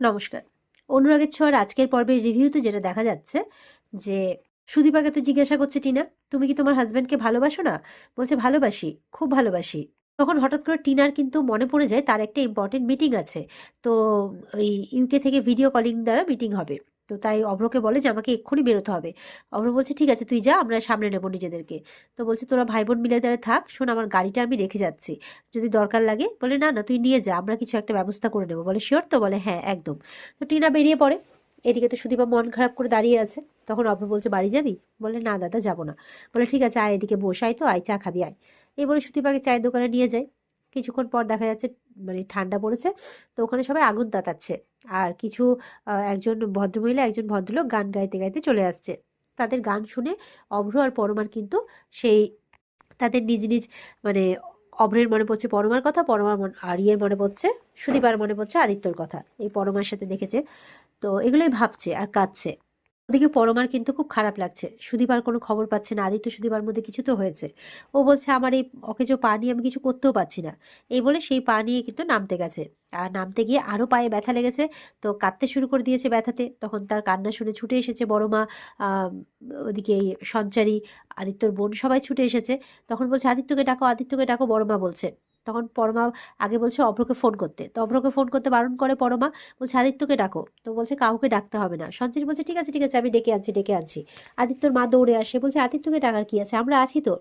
নমস্কার। অনুরাগের ছোঁয়ার আজকের পর্বের রিভিউতে যেটা দেখা যাচ্ছে যে সুদীপাকে তো জিজ্ঞাসা করছে, টিনা, তুমি কি তোমার হাজব্যান্ডকে ভালোবাসো না? বলছে, ভালোবাসি, খুব ভালোবাসি। তখন হঠাৎ করে টিনার কিন্তু মনে পড়ে যায় তার একটা ইম্পর্টেন্ট মিটিং আছে। তো ওই ইউকে থেকে ভিডিও কলিং দ্বারা মিটিং হবে। তো তাই অভ্রকে বলে যে আমাকে এক্ষুনি বেরোতে হবে। অভ্র বলছে, ঠিক আছে, তুই যা, আমরা সামনে নেব নিজেদেরকে। তো বলছে, তোরা ভাই বোন মিলে তাহলে থাক, শোন, আমার গাড়িটা আমি রেখে যাচ্ছি। যদি দরকার লাগে। বলে, না না, তুই নিয়ে যা, আমরা কিছু একটা ব্যবস্থা করে নেব। বলে, শিওর তো? বলে হ্যাঁ একদম। তো টিনা বেরিয়ে পড়ে। এদিকে তো সুদীপা মন খারাপ করে দাঁড়িয়ে আছে। তখন অভ্র বলছে, বাড়ি যাবি? বলে, না, দাদা, যাব না। বলে, ঠিক আছে, আয় এদিকে বসাই তো, আয়, চা খাবি, আয়। এই বলে সুদীপাকে চায়ের দোকানে নিয়ে যায়। কিছুক্ষণ পর দেখা যাচ্ছে মানে ঠান্ডা পড়েছে, তো ওখানে সবাই আগুন তাতাচ্ছে। আর কিছু একজন ভদ্রমহিলা, একজন ভদ্রলোক গান গাইতে গাইতে চলে আসছে। তাদের গান শুনে অভ্র আর পরমার কিন্তু সেই তাদের নিজ নিজ মানে অভ্রের মনে পড়ছে পরমার কথা, পরমার মন আর ইয়ের মনে পড়ছে, সুদীপার মনে পড়ছে আদিত্যর কথা। এই পরমার সাথে দেখেছে। তো এগুলোই ভাবছে আর কাঁদছে। ওদিকে পরমার কিন্তু খুব খারাপ লাগছে। সুদীপার কোনো খবর পাচ্ছে না। আদিত্য সুদীপার মধ্যে কিছু তো হয়েছে। ও বলছে, আমার এই অকেজো পা নিয়ে আমি কিছু করতেও পারছি না। এই বলে সেই পা নিয়ে কিন্তু নামতে গেছে। আর নামতে গিয়ে আরও পায়ে ব্যথা লেগেছে। তো কাঁদতে শুরু করে দিয়েছে ব্যথাতে। তখন তার কান্না শুনে ছুটে এসেছে বড় মা ওদিকে সঞ্চারী, আদিত্যর বোন সবাই ছুটে এসেছে। তখন বলছে, আদিত্যকে ডাকো আদিত্যকে ডাকো, বড় মা বলছে। তখন পরমা আগে বলছে অভ্রকে ফোন করতে। তো অভ্রকে ফোন করতে বারণ করে পরমা, বলছে, আদিত্যকে ডাকো। তো বলছে, কাউকে ডাকতে হবে না। সঞ্চারী বলছে, ঠিক আছে ঠিক আছে, আমি ডেকে আনছি ডেকে আনছি। আদিত্যর মা দৌড়ে আসে, বলছে, আদিত্যকে ডাকার কি আছে? আমরা আছি তো।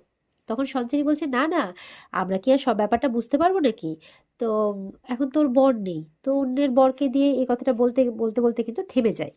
তখন সঞ্চারী বলছে, না না, আমরা কি আর সব ব্যাপারটা বুঝতে পারব নাকি? তো এখন তোর বর নেই। তো অন্যের বরকে দিয়ে এই কথাটা বলতে বলতে বলতে কিন্তু থেমে যায়।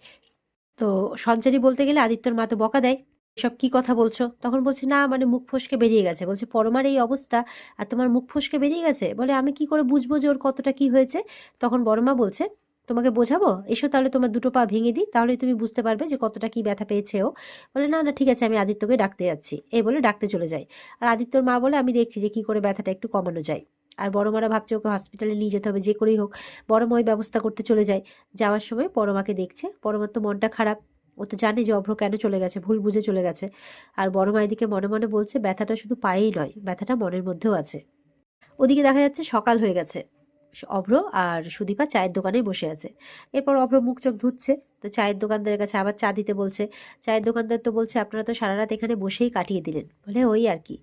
তো সঞ্চারী বলতে গেলে আদিত্যর মা তো বকা দেয়। সব কি কথা বলছো? তখন বলছে, না মানে মুখ ফসকে বেরিয়ে গেছে। বলছে, পরমার এই অবস্থা, আর তোমার মুখ ফসকে বেরিয়ে গেছে? বলে, আমি কি করে বুঝব যে ওর কতটা কি হয়েছে? তখন বড়মা বলছে, তোমাকে বোঝাবো? এসো তাহলে তোমার দুটো পা ভেঙে দিই তাহলে তুমি বুঝতে পারবে যে কতটা কি ব্যথা পেয়েছে ও। বলে, না না, ঠিক আছে, আমি আদিত্যকে ডাকতে যাচ্ছি। এই বলে ডাকতে চলে যাই আর আদিত্যর মা বলে, আমি দেখছি যে কি করে ব্যথাটা একটু কমানো যায়। আর বড় মারা ভাবছে, ওকে হসপিটালে নিয়ে যেতে হবে, যে করেই হোক। বড় মা ওই ব্যবস্থা করতে চলে যায়। যাওয়ার সময় পরমাকে দেখছে। পরমার তো মনটা খারাপ। ও তো জানে যে অভ্র কেন চলে গেছে, ভুল বুঝে চলে গেছে। আর বড় মা এদিকে মনে মনে বলছে, ব্যথাটা শুধু পায়েই নয়, ব্যথাটা মনের মধ্যেও আছে। ওদিকে দেখা যাচ্ছে সকাল হয়ে গেছে। অভ্র আর সুদীপা চায়ের দোকানে বসে আছে। এরপর অভ্র মুখ চোখ ধুচ্ছে। তো চায়ের দোকানদারের কাছে আবার চা দিতে বলছে। চায়ের দোকানদার তো বলছে, আপনারা তো সারা রাত এখানে বসেই কাটিয়ে দিলেন। বলে, ওই আর কি।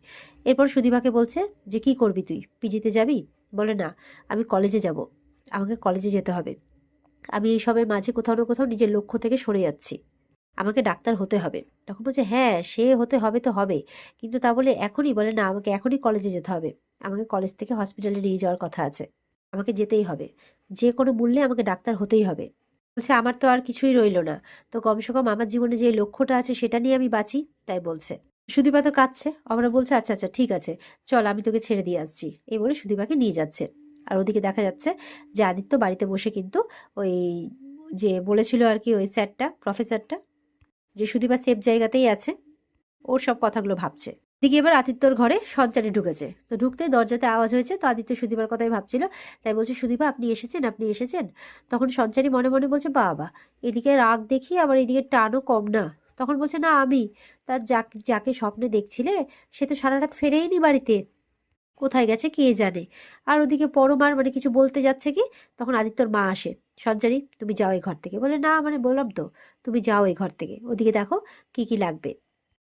এরপর সুদীপাকে বলছে, যে কি করবি তুই? পিজিতে যাবি? বলে, না, আমি কলেজে যাব। আমাকে কলেজে যেতে হবে। আমি এইসবের মাঝে কোথাও না কোথাও নিজের লক্ষ্য থেকে সরে যাচ্ছি। আমাকে ডাক্তার হতে হবে। তখন বলছে হ্যাঁ সে হতে হবে তো হবে। কিন্তু তা বলে এখনই বলে, না, আমাকে এখনই কলেজে যেতে হবে। আমাকে কলেজ থেকে হসপিটালে নিয়ে যাওয়ার কথা আছে। আমাকে যেতেই হবে। যে কোনো মূল্যে আমাকে ডাক্তার হতেই হবে। বলছে, আমার তো আর কিছুই রইল না। তো কমসে কম আমার জীবনে যে লক্ষ্যটা আছে সেটা নিয়ে আমি বাঁচি। তাই বলছে। সুদীপা তো কাঁদছে। আমরা বলছে আচ্ছা আচ্ছা ঠিক আছে। চল, আমি তোকে ছেড়ে দিয়ে আসছি। এই বলে সুদীপাকে নিয়ে যাচ্ছে। আর ওদিকে দেখা যাচ্ছে যে আদিত্য বাড়িতে বসে কিন্তু ওই যে বলেছিল আর কি, ওই স্যারটা, প্রফেসরটা যে সুদীপা সেফ জায়গাতেই আছে, ওর সব কথাগুলো ভাবছে। দিকে এবার আদিত্যর ঘরে সঞ্চারে ঢুকেছে। তো ঢুকতে দরজাতে আওয়াজ হয়েছে, তো আদিত্য সুদীপার কথাই ভাবছিল। তাই বলছে, সুদীপা, আপনি এসেছেন? আপনি এসেছেন? তখন সঞ্চারী মনে মনে বলছে, বাবা, এদিকে রাগ দেখি, আবার এদিকে টানও কম না। তখন বলছে, না, আমি তার যাকে যাকে স্বপ্নে দেখছিলে, সে তো সারা রাত ফেরেইনি বাড়িতে। কোথায় গেছে কে জানে? আর ওদিকে পরমার মানে কিছু বলতে যাচ্ছে কি? তখন আদিত্যর মা আসে। সঞ্চারী তুমি যাও এই ঘর থেকে। বলে, না মানে বললাম তো, তুমি যাও এই ঘর থেকে। ওদিকে দেখো কি কি লাগবে।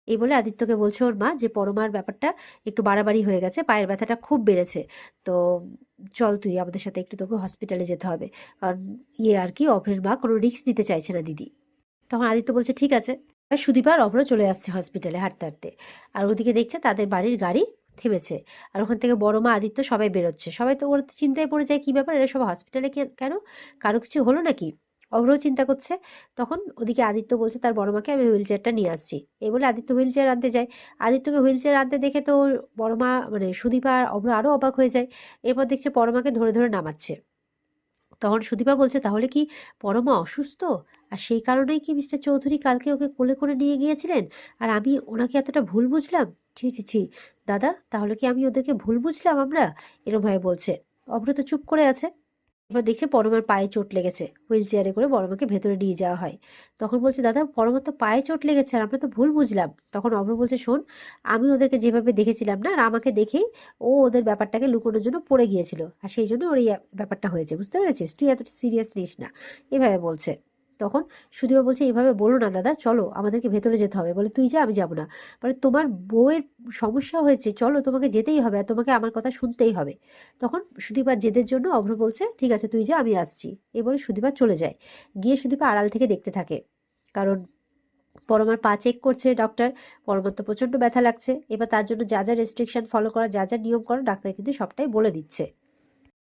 এই বলে আদিত্যকে বলছে ওর মা যে, পরমার ব্যাপারটা একটু বাড়াবাড়ি হয়ে গেছে, পায়ের ব্যথাটা খুব বেড়েছে। তো চল তুই আমাদের সাথে একটু তোকে হসপিটালে যেতে হবে। কারণ ইয়ে আর কি, অভ্রের মা কোনো রিস্ক নিতে চাইছে না দিদি। তখন আদিত্য বলছে, ঠিক আছে। আর সুদীপা আর অভ্র চলে আসছে হসপিটালে হাঁটতে হাঁটতে। আর ওদিকে দেখছে তাদের বাড়ির গাড়ি থেমেছে। আর ওখান থেকে বড় মা আদিত্য সবাই বেরোচ্ছে। সবাই তো, ওরা তো চিন্তায় পড়ে যায়, কি ব্যাপার? এরা সব হসপিটালে কেন? কারও কিছু হলো নাকি? অভ্রও চিন্তা করছে। তখন ওদিকে আদিত্য বলছে, তার বড় মাকে আমি হুইল চেয়ারটা নিয়ে আসছি। এই বলে আদিত্য হুইল চেয়ার আনতে যায়। আদিত্যকে হুইল চেয়ার আনতে দেখে তো বড় মা মানে সুদীপা আর আরও অবাক হয়ে যায়। এরপর দেখছে পরমাকে ধরে ধরে নামাচ্ছে। তখন সুদীপা বলছে, তাহলে কি পরমা অসুস্থ? আর সেই কারণেই কি মিস্টার চৌধুরী কালকে ওকে কোলে করে নিয়ে গিয়েছিলেন? আর আমি ওনাকে এতটা ভুল বুঝলাম? ছি ছি ছি। দাদা, তাহলে কি আমি ওদেরকে ভুল বুঝলাম আমরা? এরম ভাবে বলছে। অভ্র তো চুপ করে আছে। এবার দেখছে পরমার পায়ে চোট লেগেছে। হুইল চেয়ারে করে পরমাকে ভেতরে নিয়ে যাওয়া হয়। তখন বলছে, দাদা, পরমার তো পায়ে চোট লেগেছে আর আমরা তো ভুল বুঝলাম। তখন অভ্র বলছে, শোন, আমি ওদেরকে যেভাবে দেখেছিলাম না, আর আমাকে দেখেই ও ওদের ব্যাপারটাকে লুকোনোর জন্য পড়ে গিয়েছিল। আর সেই জন্য ওর এই ব্যাপারটা হয়েছে। বুঝতে পেরেছিস? তুই এতটা সিরিয়াস নিস না। এভাবে বলছে। তখন সুদীপা বলছে, এইভাবে বলো না দাদা, চলো, আমাদেরকে ভেতরে যেতে হবে। বলে, তুই যা, আমি যাব না। বলে, তোমার বউয়ের সমস্যা হয়েছে, চলো, তোমাকে যেতেই হবে আর তোমাকে আমার কথা শুনতেই হবে। তখন সুদীপার জেদের জন্য অভ্র বলছে, ঠিক আছে, তুই যা, আমি আসছি। এ বলে সুদীপা চলে যায়। গিয়ে সুদীপা আড়াল থেকে দেখতে থাকে। কারণ পরমার পা চেক করছে ডক্টর পরমার তো প্রচণ্ড ব্যথা লাগছে। এবার তার জন্য যা যা রেস্ট্রিকশন ফলো করা, যা যা নিয়ম করা, ডাক্তার কিন্তু সবটাই বলে দিচ্ছে।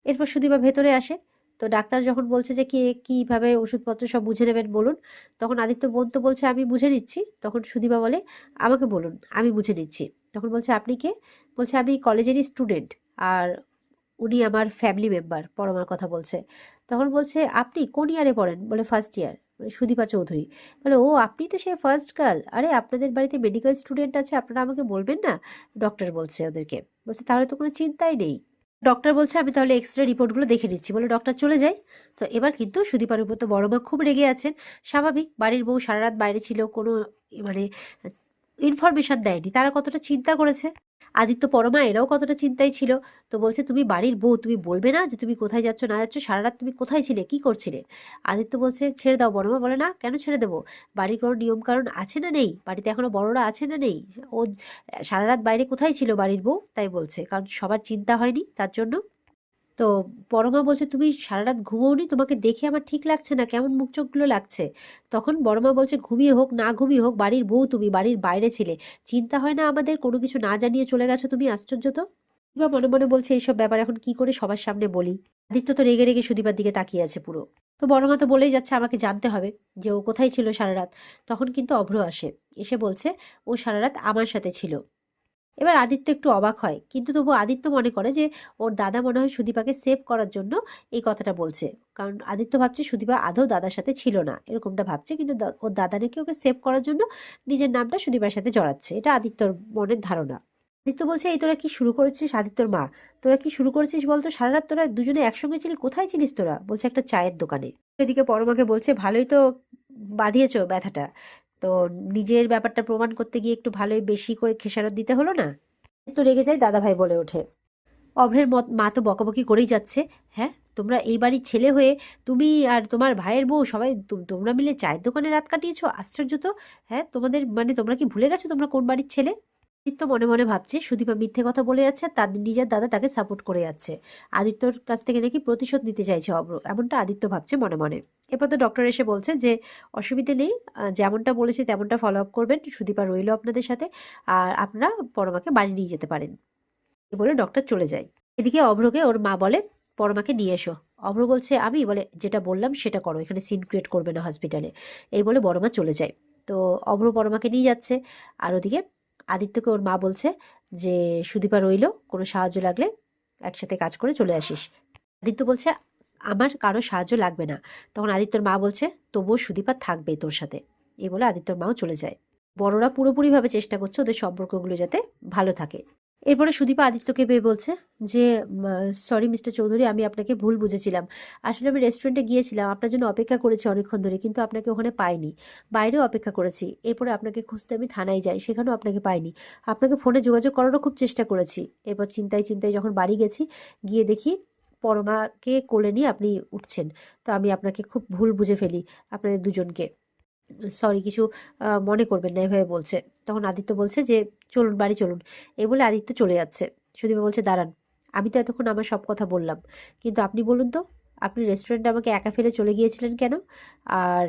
এরপর সুদীপা ভেতরে আসে। তো ডাক্তার যখন বলছে যে, কে, কীভাবে ওষুধপত্র সব বুঝে নেবেন বলুন, তখন আদিত্য বোন তো বলছে, আমি বুঝে নিচ্ছি। তখন সুদীপা বলে, আমাকে বলুন, আমি বুঝে নিচ্ছি। তখন বলছে, আপনি কে? বলছে, আমি কলেজেরই স্টুডেন্ট আর উনি আমার ফ্যামিলি মেম্বার পরমার কথা বলছে। তখন বলছে, আপনি কোন ইয়ারে পড়েন? বলে ফার্স্ট ইয়ার বলে, সুদীপা চৌধুরী। বলে, ও, আপনি তো সে ফার্স্ট গার্ল আরে, আপনাদের বাড়িতে মেডিকেল স্টুডেন্ট আছে, আপনারা আমাকে বলবেন না? ডক্টর বলছে ওদেরকে। বলছে, তাহলে তো কোনো চিন্তাই নেই। ডক্টর বলছে, আমি তাহলে এক্স রে রিপোর্টগুলো দেখে নিচ্ছি। বলে ডক্টর চলে যায়। তো এবার কিন্তু সুদীপার উপর তো বড় মা খুব রেগে আছেন। স্বাভাবিক, বাড়ির বউ সারা রাত বাইরে ছিল, কোনো মানে ইনফরমেশন দেয়নি। তারা কতটা চিন্তা করেছে? আদিত্য পরমা এরাও কতটা চিন্তায় ছিল? তো বলছে, তুমি বাড়ির বউ, তুমি বলবে না যে তুমি কোথায় যাচ্ছ, না যাচ্ছ? সারা রাত তুমি কোথায় ছিলে? কি করছিলে? আদিত্য বলছে, ছেড়ে দাও বড়মা বলে, না, কেন ছেড়ে দেবো? বাড়ির কোনো নিয়ম কারণ আছে না নেই? বাড়িতে এখনও বড়রা আছে না নেই? ও সারা রাত বাইরে কোথায় ছিল বাড়ির বউ? তাই বলছে, কারণ সবার চিন্তা হয়নি তার জন্য। তো বড়মা বলছে, তুমি সারা রাত ঘুমোওনি? তোমাকে দেখে আমার ঠিক লাগছে না। কেমন মুখ চোখগুলো লাগছে? তখন বড়মা বলছে, ঘুমিয়ে হোক, না ঘুমিয়ে হোক, বাড়ির বউ তুমি, বাড়ির বাইরে ছিলে। চিন্তা হয় না আমাদের, কোনো কিছু না জানিয়ে চলে গেছো তুমি, আশ্চর্য তো? বা মনে মনে বলছে, এইসব ব্যাপার এখন কি করে সবার সামনে বলি? আদিত্য তো রেগে রেগে সুদীপার দিকে তাকিয়ে আছে পুরো। তো বড়মা তো বলেই যাচ্ছে, আমাকে জানতে হবে যে ও কোথায় ছিল সারা রাত তখন কিন্তু অভ্র আসে। এসে বলছে, ও সারা রাত আমার সাথে ছিল। এবার আদিত্য একটু অবাক হয়। কিন্তু তবু আদিত্য মনে করে যে, ওর দাদা মনে হয় সুদীপাকে সেভ করার জন্য এই কথাটা বলছে। কারণ আদিত্য ভাবছে সুদীপা আদৌ দাদার সাথে ছিল না, এরকমটা ভাবছে। কিন্তু ওর দাদা নাকি ওকে সেভ করার জন্য নিজের নামটা সুদীপার সাথে জড়াচ্ছে। এটা আদিত্যর মনের ধারণা। আদিত্য বলছে, এই তোরা কি শুরু করেছিস আদিত্যর মা? তোরা কি শুরু করেছিস বলতো? সারা রাত তোরা দুজনে একসঙ্গে ছিলি? কোথায় ছিলিস তোরা? বলছে একটা চায়ের দোকানে। এদিকে পরমাকে বলছে, ভালোই তো বাঁধিয়েছো ব্যথাটা। তো নিজের ব্যাপারটা প্রমাণ করতে গিয়ে একটু ভালোই বেশি করে খেসারত দিতে হলো না? তো রেগে যায় দাদাভাই বলে ওঠে। অভ্রের মত, মা তো বকাবকি করেই যাচ্ছে। হ্যাঁ তোমরা এই বাড়ির ছেলে হয়ে তুমি আর তোমার ভাইয়ের বউ সবাই তোমরা মিলে চায়ের দোকানে রাত কাটিয়েছো? আশ্চর্য তো। হ্যাঁ তোমাদের মানে তোমরা কি ভুলে গেছো তোমরা কোন বাড়ির ছেলে? আদিত্য মনে মনে ভাবছে, সুদীপা মিথ্যে কথা বলে যাচ্ছে তার নিজের দাদা তাকে সাপোর্ট করে যাচ্ছে। আদিত্যর কাছ থেকে নাকি প্রতিশোধ নিতে চাইছে অব্র, এমনটা আদিত্য ভাবছে মনে মনে। এরপর তো ডক্টর এসে বলছে যে, অসুবিধে নেই যেমনটা বলেছে তেমনটা ফলো আপ করবেন, সুদীপা রইল আপনাদের সাথে, আর আপনারা পরমাকে বাড়ি নিয়ে যেতে পারেন। বলে ডক্টর চলে যায়। এদিকে অভ্রকে ওর মা বলে, পরমাকে নিয়ে এসো। অভ্র বলছে, আমি? বলে, যেটা বললাম সেটা করো, এখানে সিন ক্রিয়েট করবে না হসপিটালে এই বলে বড়মা চলে যায়। তো অভ্র পরমাকে নিয়ে যাচ্ছে, আর ওদিকে আদিত্যকে ওর মা বলছে যে, সুদীপা রইল, কোনো সাহায্য লাগলে একসাথে কাজ করে চলে আসিস। আদিত্য বলছে, আমার কারও সাহায্য লাগবে না। তখন আদিত্যর মা বলছে, তবুও সুদীপা থাকবে তোর সাথে। এই বলে আদিত্যর মাও চলে যায়। বড়রা পুরোপুরিভাবে চেষ্টা করছে ওদের সম্পর্কগুলো যাতে ভালো থাকে। এরপরে সুদীপা আদিত্যকে পেয়ে বলছে যে সরি মিস্টার চৌধুরী, আমি আপনাকে ভুল বুঝেছিলাম। আসলে আমি রেস্টুরেন্টে গিয়েছিলাম, আপনার জন্য অপেক্ষা করেছি অনেকক্ষণ ধরে, কিন্তু আপনাকে ওখানে পাইনি। বাইরেও অপেক্ষা করেছি। এরপরে আপনাকে খুঁজতে আমি থানায় যাই, সেখানেও আপনাকে পাইনি। আপনাকে ফোনে যোগাযোগ করারও খুব চেষ্টা করেছি। এরপর চিন্তায় চিন্তায় যখন বাড়ি গেছি, গিয়ে দেখি পরমাকে কোলে নিয়ে আপনি উঠছেন। তো আমি আপনাকে খুব ভুল বুঝে ফেলি, আপনাদের দুজনকে। সরি, কিছু মনে করবেন না, এভাবে বলছে। তখন আদিত্য বলছে যে, চলুন, বাড়ি চলুন। এই বলে আদিত্য চলে যাচ্ছে। সুদীপা বলছে, দাঁড়ান, আমি তো এতক্ষণ আমার সব কথা বললাম। কিন্তু আপনি বলুন তো, আপনি রেস্টুরেন্টে আমাকে একা ফেলে চলে গিয়েছিলেন কেন? আর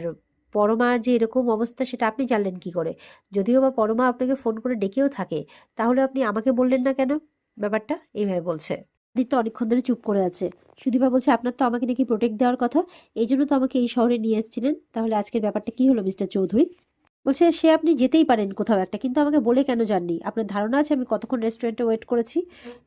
পরমা যে এরকম অবস্থা, সেটা আপনি জানলেন কি করে? যদিও বা পরমা আপনাকে ফোন করে ডেকেও থাকে, তাহলে আপনি আমাকে বললেন না কেন? ব্যাপারটা, এইভাবে বলছে। আদিত্য অনেকক্ষণ ধরে চুপ করে আছে। সুদীপা বলছে, আপনার তো আমাকে নাকি প্রোটেক্ট দেওয়ার কথা। এই জন্য তো আমাকে এই শহরে নিয়ে এসেছিলেন। তাহলে আজকের ব্যাপারটা কি হলো, মিস্টার চৌধুরী? বলছে, সে আপনি যেতেই পারেন কোথাও একটা, কিন্তু আমাকে বলে কেন যাননি? আপনার ধারণা আছে, আমি কতক্ষণ রেস্টুরেন্টে ওয়েট করেছি?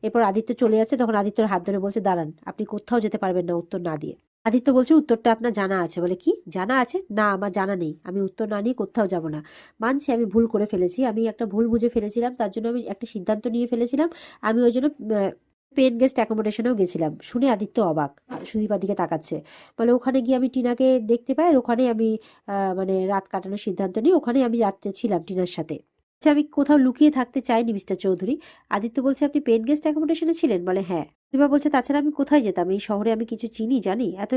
এরপর আদিত্য চলে যাচ্ছে তখন আদিত্যর হাত ধরে বলছে, দাঁড়ান, আপনি কোথাও যেতে পারবেন না, উত্তর না দিয়ে। আদিত্য বলছে, উত্তরটা আপনার জানা আছে। বলে, কি? জানা আছে? না, আমার জানা নেই। আমি উত্তর না নিয়ে কোথাও যাব না। মানছি আমি ভুল করে ফেলেছি। আমি একটা ভুল বুঝে ফেলেছিলাম, তার জন্য আমি একটা সিদ্ধান্ত নিয়ে ফেলেছিলাম। আমি ওই জন্য পেন গেস্ট অ্যাকোমোডেশনেও গেছিলাম। শুনে আদিত্য অবাক। সুদীপার দিকে তাকাচ্ছে। বলে, ওখানে গিয়ে আমি টিনাকে দেখতে পাই, আর ওখানে আমি মানে রাত কাটানোর সিদ্ধান্ত নিই। ওখানে আমি রাত্রে ছিলাম টিনার সাথে। আমি কোথাও লুকিয়ে থাকতে চাইনি, মিস্টার চৌধুরী। আদিত্য বলছে, আপনি পেন গেস্ট অ্যাকোমোডেশনে ছিলেন? বলে হ্যাঁ। সুদীপা বলছে, তাছাড়া আমি কোথায় যেতাম? এই শহরে আমি কিছু চিনি, জানি? এত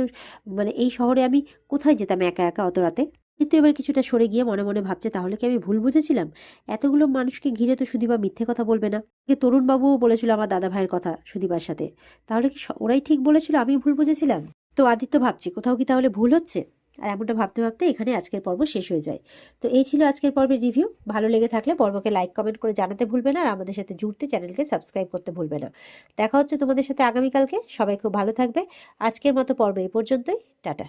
মানে এই শহরে আমি কোথায় যেতাম একা একা অত রাতে? কিন্তু এবার কিছুটা সরে গিয়ে মনে মনে ভাবছে, তাহলে কি আমি ভুল বুঝেছিলাম? এতগুলো মানুষকে ঘিরে তো সুদীপা মিথ্যে কথা বলবে না। এ তরুণবাবুও বলেছিল আমার দাদা ভাইয়ের কথা সুদীপার সাথে। তাহলে কি ওরাই ঠিক বলেছিল আমি ভুল বুঝেছিলাম? তো আদিত্য ভাবছি, কোথাও কি তাহলে ভুল হচ্ছে? আর এমনটা ভাবতে ভাবতে এখানে আজকের পর্ব শেষ হয়ে যায়। তো এই ছিল আজকের পর্বের রিভিউ। ভালো লেগে থাকলে পর্বকে লাইক, কমেন্ট করে জানাতে ভুলবে না আর আমাদের সাথে জুড়তে চ্যানেলকে সাবস্ক্রাইব করতে ভুলবে না। দেখা হচ্ছে তোমাদের সাথে আগামীকালকে। সবাই খুব ভালো থাকবে। আজকের মতো পর্ব এই পর্যন্তই। টাটা।